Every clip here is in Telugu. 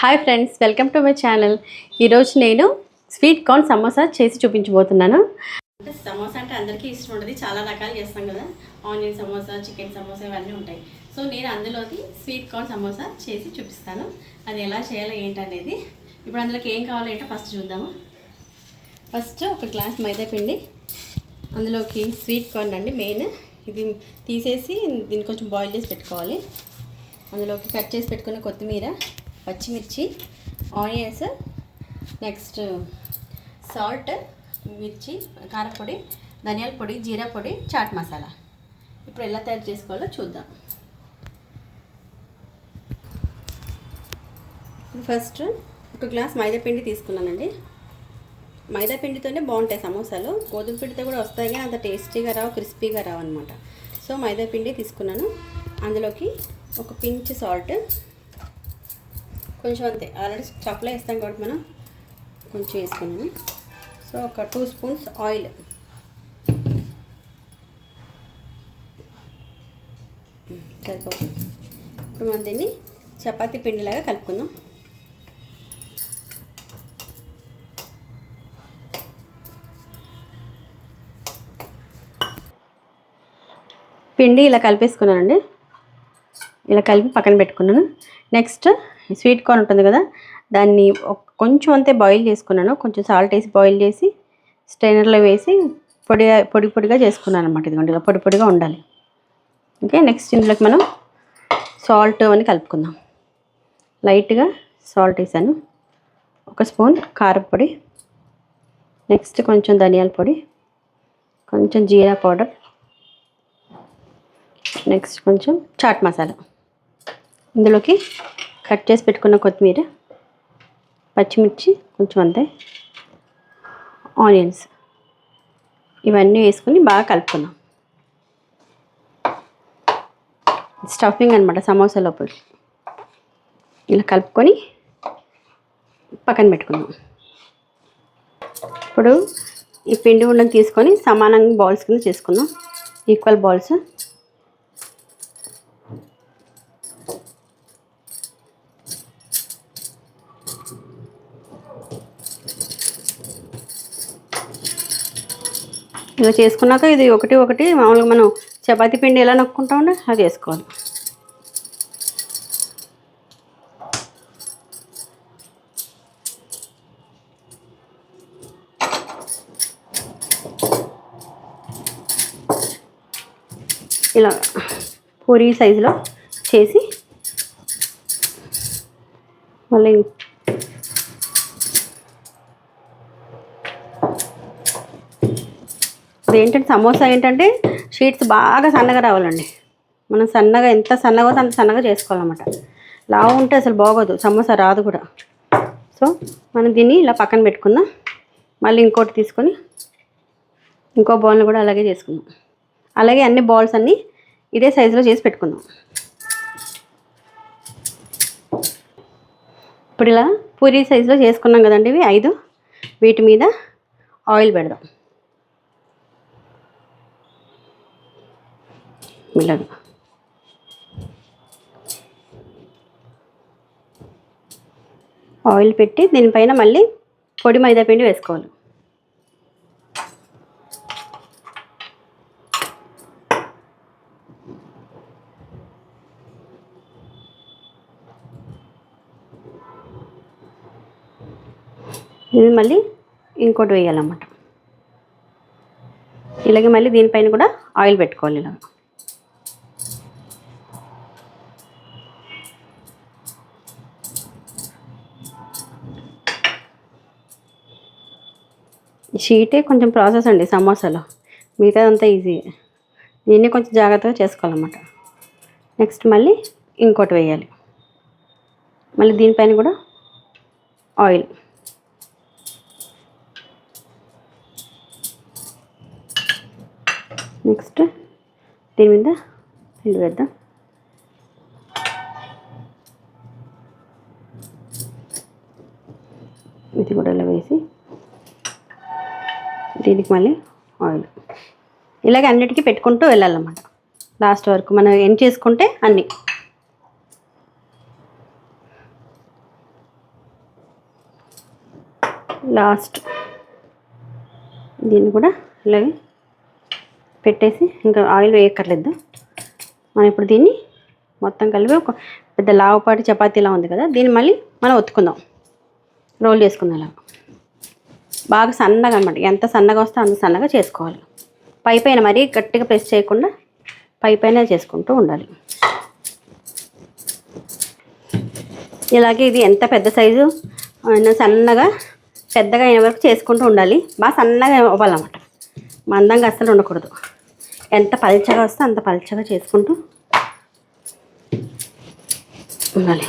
Hi friends welcome to my channel ఈరోజు నేను స్వీట్ కార్న్ సమోసా చేసి చూపించబోతున్నాను. అంటే సమోసా అంటే అందరికీ ఇష్టం ఉంటుంది చాలా రకాలు చేస్తాం కదా. ఆనియన్ సమోసా చికెన్ సమోసా ఇవన్నీ ఉంటాయి. సో నేను అందులోకి స్వీట్ కార్న్ సమోసా చేసి చూపిస్తాను. అది ఎలా చేయాలో ఏంటనేది. ఇప్పుడు అందులోకి ఏం కావాలో ఏంటో ఫస్ట్ చూద్దాము. ఫస్ట్ ఒక గ్లాస్ మైదా పిండి. అందులోకి స్వీట్ కార్న్ అండి మెయిన్ ఇది తీసేసి దీన్ని కొంచెం బాయిల్ చేసి పెట్టుకోవాలి. అందులోకి కట్ చేసి పెట్టుకున్న కొత్తిమీర. పచ్చిమిర్చి ఆనియన్స్ నెక్స్ట్ సాల్ట్ మిర్చి కారపొడి ధనియాల పొడి జీరా పొడి చాట్ మసాలా. ఇప్పుడు ఎలా తయారు చేసుకోవాలో చూద్దాం. ఫస్ట్ ఒక గ్లాస్ మైదాపిండి తీసుకున్నానండి. మైదాపిండితోనే బాగుంటాయి సమోసాలు. గోధుమ పిండితో కూడా వస్తాయి కానీ అంత టేస్టీగా రావు క్రిస్పీగా రావు అనమాట సో మైదాపిండి తీసుకున్నాను. అందులోకి ఒక పించ్ సాల్ట్ కొంచెం అంతే. ఆల్రెడీ స్టఫ్లో వేస్తాం కాబట్టి మనం కొంచెం వేసుకున్నాను సో ఒక టూ స్పూన్స్ ఆయిల్. సరిపోతుంది. ఇప్పుడు మనం దీన్ని చపాతీ పిండిలాగా కలుపుకుందాం. పిండి ఇలా కలిపేసుకున్నానండి. ఇలా కలిపి పక్కన పెట్టుకున్నాను. నెక్స్ట్ స్వీట్ కార్న్ ఉంటుంది కదా దాన్ని ఒక- కొంచెం అంతే బాయిల్ చేసుకున్నాను. కొంచెం సాల్ట్ వేసి బాయిల్ చేసి స్ట్రైనర్లో వేసి పొడి పొడి పొడిగా చేసుకున్నాను అనమాట ఇదిగోండి ఇలా పొడి పొడిగా ఉండాలి. ఓకే నెక్స్ట్ ఇందులోకి మనం సాల్ట్ అని కలుపుకుందాం. లైట్గా సాల్ట్ వేసాను. ఒక స్పూన్ కారపొడి నెక్స్ట్ కొంచెం ధనియాల పొడి కొంచెం జీరా పౌడర్ నెక్స్ట్ కొంచెం చాట్ మసాలా. ఇందులోకి కట్ చేసి పెట్టుకున్న కొత్తిమీర పచ్చిమిర్చి కొంచెం అంతే. ఆనియన్స్. ఇవన్నీ వేసుకుని బాగా కలుపుకున్నాం స్టఫింగ్ అనమాట సమోసా లోపల. ఇలా కలుపుకొని పక్కన పెట్టుకున్నాం ఇప్పుడు ఈ పిండి ఉండని తీసుకొని సమానంగా బౌల్స్ కింద చేసుకుందాం. ఈక్వల్ బౌల్స్ ఇలా చేసుకున్నాక ఇది ఒకటి ఒకటి మామూలుగా మనం చపాతీ పిండి ఎలా నొక్కుంటామండి అది వేసుకోవాలి. ఇలా పూరి సైజులో చేసి మళ్ళీ అదేంటంటే సమోసా ఏంటంటే షీట్స్ బాగా సన్నగా రావాలండి. మనం సన్నగా ఎంత సన్నగా అంత సన్నగా చేసుకోవాలన్నమాట. లావు ఉంటే అసలు బాగోదు సమోసా రాదు కూడా. సో మనం దీన్ని ఇలా పక్కన పెట్టుకుందాం. మళ్ళీ ఇంకోటి తీసుకొని ఇంకో బౌల్ని కూడా అలాగే చేసుకుందాం. అలాగే అన్ని బౌల్స్ అన్నీ ఇదే సైజులో చేసి పెట్టుకుందాం. ఇప్పుడు ఇలా పూరీ సైజులో చేసుకున్నాం కదండి ఇవి ఐదు. వీటి మీద ఆయిల్ పెడదాం. మిలన్. ఆయిల్ పెట్టి దీనిపైన మళ్ళీ పొడి మైదా పిండి వేసుకోవాలి. ఇది మళ్ళీ ఇంకోటి వేయాలన్నమాట. ఇలాగే మళ్ళీ దీనిపైన కూడా ఆయిల్ పెట్టుకోవాలి ఇలా షీటే కొంచెం ప్రాసెస్ అండి సమోసాలో. మిగతాదంతా ఈజీ. దీన్ని కొంచెం జాగ్రత్తగా చేసుకోవాలన్నమాట. నెక్స్ట్ మళ్ళీ ఇంకోటి వేయాలి. మళ్ళీ దీనిపైన కూడా ఆయిల్. నెక్స్ట్ దీని మీద పిండి వేద్దాం. ఇది కూడా ఇలా వేసి దీనికి మళ్ళీ ఆయిల్. ఇలాగ అన్నిటికీ పెట్టుకుంటూ వెళ్ళాలన్నమాట. లాస్ట్ వరకు మనం ఏం చేసుకుంటే అన్నీ. లాస్ట్. దీన్ని కూడా ఇలాగే పెట్టేసి ఇంకా ఆయిల్ వేయక్కర్లేదు. మనం ఇప్పుడు దీన్ని మొత్తం కలిపి ఒక పెద్ద లావుపాటి చపాతీలా ఉంది కదా దీన్ని మళ్ళీ మనం ఒత్తుకుందాం. రోల్ చేసుకుందాం అలా బాగా సన్నగా అనమాట ఎంత సన్నగా వస్తే అంత సన్నగా చేసుకోవాలి. పై పైన మరీ గట్టిగా ప్రెస్ చేయకుండా పై పైన చేసుకుంటూ ఉండాలి. ఇలాగే ఇది ఎంత పెద్ద సైజు? సన్నగా పెద్దగా అయిన వరకు చేసుకుంటూ ఉండాలి. బాగా సన్నగా అవ్వాలన్నమాట. మందంగా అస్సలు ఉండకూడదు. ఎంత పల్చగా వస్తే అంత పల్చగా చేసుకుంటూ ఉండాలి.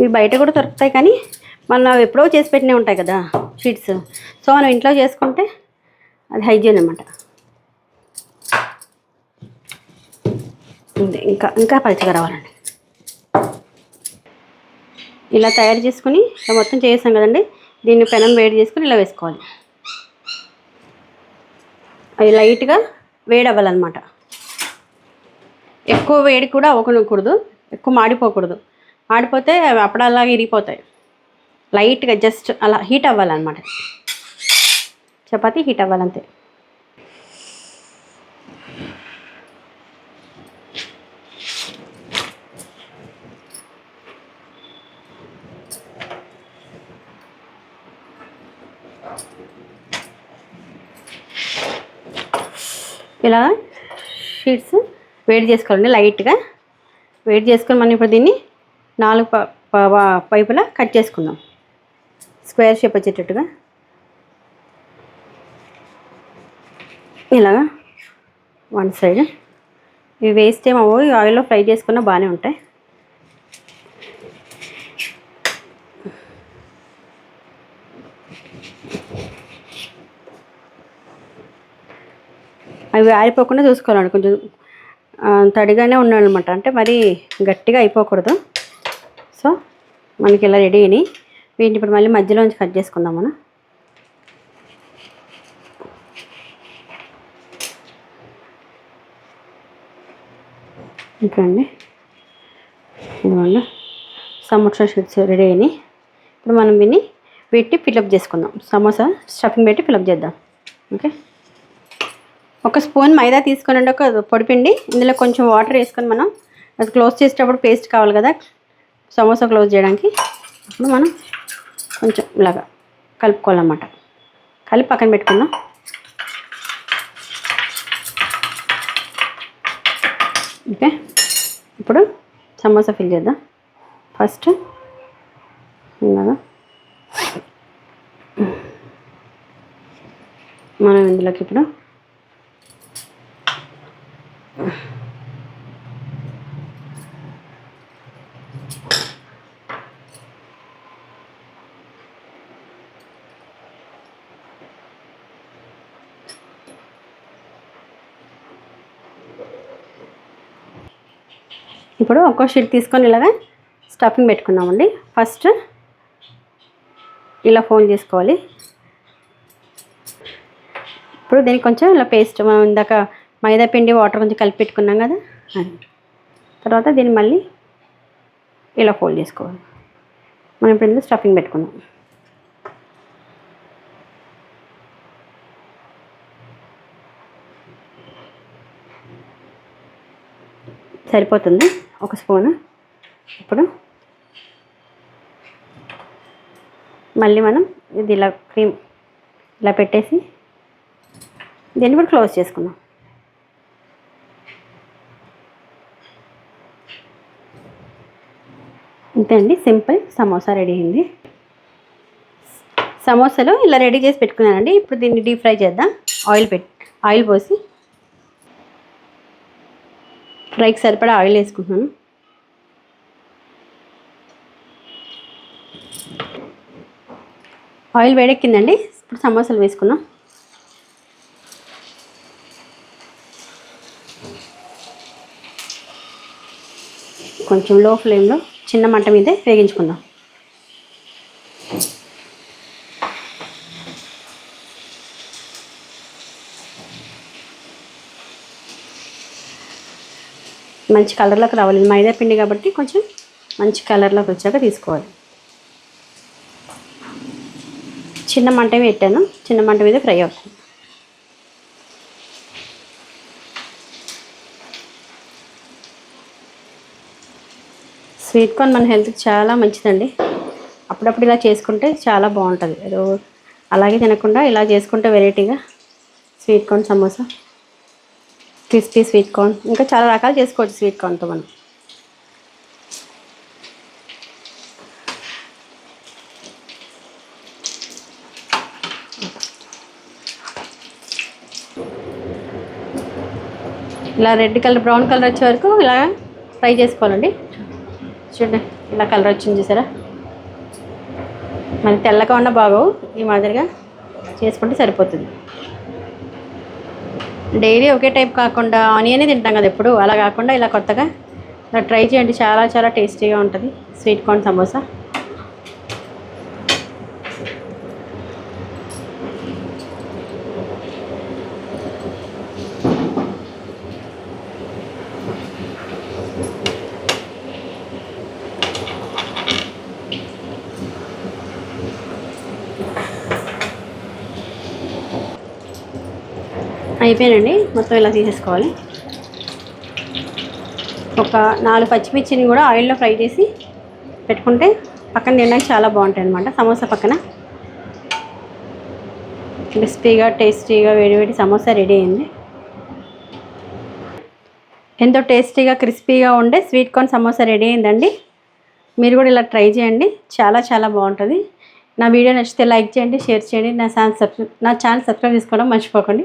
ఇవి బయట కూడా దొరుకుతాయి కానీ మన అవి ఎప్పుడో చేసి పెట్టినవి ఉంటాయి కదా షీట్స్ సో మనం ఇంట్లో చేసుకుంటే అది హైజీన్ అనమాట ఇంకా ఇంకా పలుచగా రావాలండి. ఇలా తయారు చేసుకుని ఇలా మొత్తం చేసాం కదండి. దీన్ని పెనం వేడి చేసుకుని ఇలా వేసుకోవాలి. అవి లైట్గా వేడి అవ్వాలన్నమాట ఎక్కువ వేడి కూడా అవ్వకూడదు. ఎక్కువ మాడిపోకూడదు. మాడిపోతే అవి అప్పుడలాగా ఇరిగిపోతాయి. లైట్గా జస్ట్ అలా హీట్ అవ్వాలన్నమాట. చపాతీ హీట్ అవ్వాలంతే. ఇలా షీట్స్ వేడి చేసుకోవాలండి లైట్గా. వేడి చేసుకొని మనం ఇప్పుడు దీన్ని నాలుగు ప- ప- పైపులా కట్ చేసుకుందాం. స్క్వేర్ షేప్ వచ్చేటట్టుగా. ఇలాగా వన్ సైడ్. ఇవి వేస్ట్ ఏమో ఆయిల్లో ఫ్రై చేసుకున్నా బాగానే ఉంటాయి. అవి ఆరిపోకుండా చూసుకోవాలండి కొంచెం తడిగానే ఉండాలన్నమాట అంటే మరీ గట్టిగా అయిపోకూడదు. సో మనకి ఇలా రెడీ అయినాయి. వీటిని ఇప్పుడు మళ్ళీ మధ్యలోంచి కట్ చేసుకుందాం మనం ఇంకా అండి. ఇదిగోండి. సమోసా షీట్స్ రెడీ అయినాయి. ఇప్పుడు మనం విని పెట్టి ఫిలప్ చేసుకుందాం. సమోసా స్టఫింగ్ పెట్టి ఫిలప్ చేద్దాం. ఓకే. ఒక స్పూన్ మైదా తీసుకొని ఒక పొడిపిండి ఇందులో కొంచెం వాటర్ వేసుకొని మనం అది క్లోజ్ చేసేటప్పుడు పేస్ట్ కావాలి కదా సమోసా క్లోజ్ చేయడానికి. అప్పుడు మనం కొంచెం ఇలాగా కలుపుకోవాలన్నమాట. కలిపి పక్కన పెట్టుకుందాం. ఓకే. ఇప్పుడు సమోసా ఫిల్ చేద్దాం. ఫస్ట్ ఇలాగా మనం ఇందులోకి ఇప్పుడు ఇప్పుడు ఒక్కో షీట్ తీసుకొని ఇలాగా స్టఫింగ్ పెట్టుకున్నామండి. ఫస్ట్ ఇలా ఫోల్డ్ చేసుకోవాలి. ఇప్పుడు దీనికి కొంచెం ఇలా పేస్ట్ మనం ఇందాక మైదా పిండి వాటర్ కొంచెం కలిపి పెట్టుకున్నాం కదా అది. తర్వాత దీన్ని మళ్ళీ ఇలా ఫోల్డ్ చేసుకోవాలి. మనం ఇప్పుడు ఇందులో స్టఫింగ్ పెట్టుకుందాం సరిపోతుంది. ఒక స్పూను. ఇప్పుడు మళ్ళీ మనం ఇది ఇలా క్రీమ్ ఇలా పెట్టేసి దీన్ని కూడా క్లోజ్ చేసుకుందాం. అంతే అండి. సింపుల్ సమోసా రెడీ అయింది. సమోసాలు ఇలా రెడీ చేసి పెట్టుకున్నానండి. ఇప్పుడు దీన్ని డీప్ ఫ్రై చేద్దాం. ఆయిల్ పెట్ ఆయిల్ పోసి ఫ్రైకి సరిపడా ఆయిల్ వేసుకుంటున్నాను. ఆయిల్ వేడెక్కిందండి. ఇప్పుడు సమోసాలు వేసుకున్నాం కొంచెం లో ఫ్లేమ్లో చిన్న మంట మీదే వేగించుకుందాం. మంచి కలర్లోకి రావాలి. మైదా పిండి కాబట్టి కొంచెం మంచి కలర్లోకి వచ్చాక తీసుకోవాలి. చిన్న మంట పెట్టాను. చిన్న మంట మీద ఫ్రై అవుతుంది. స్వీట్ కార్న్ మన హెల్త్కి చాలా మంచిదండి. అప్పుడప్పుడు ఇలా చేసుకుంటే చాలా బాగుంటుంది. ఏదో అలాగే తినకుండా ఇలా చేసుకుంటే వెరైటీగా sweet corn samosa crispy sweet corn. ఇంకా చాలా రకాలు చేసుకోవచ్చు స్వీట్ కార్న్తో మనం. ఇలా రెడ్ కలర్ బ్రౌన్ కలర్ వచ్చే వరకు ఇలా ఫ్రై చేసుకోవాలండి. చూడండి ఇలా కలర్ వచ్చింది చూసారా? మరి తెల్లగా ఉన్న బాగు ఈ మాదిరిగా చేసుకుంటే సరిపోతుంది. డైలీ ఒకే టైప్ కాకుండా ఆనియనే తింటాం కదా ఎప్పుడు? అలా కాకుండా ఇలా కొత్తగా ఇలా ట్రై చేయండి. చాలా చాలా టేస్టీగా ఉంటుంది. Sweet corn samosa. అయిపోయానండి. మొత్తం ఇలా తీసేసుకోవాలి. ఒక నాలుగు పచ్చిమిర్చిని కూడా ఆయిల్లో ఫ్రై చేసి పెట్టుకుంటే పక్కన తినడానికి చాలా బాగుంటాయి అనమాట సమోసా పక్కన. క్రిస్పీగా టేస్టీగా వేడివేడి సమోసా రెడీ అయింది. ఎంతో టేస్టీగా క్రిస్పీగా ఉండే స్వీట్ కార్న్ సమోసా రెడీ అయిందండి. మీరు కూడా ఇలా ట్రై చేయండి. చాలా చాలా బాగుంటుంది. నా వీడియో నచ్చితే లైక్ చేయండి షేర్ చేయండి. నా ఛానల్ సబ్స్క్రైబ్ నా ఛానల్ సబ్స్క్రైబ్ చేసుకోవడం మర్చిపోకండి.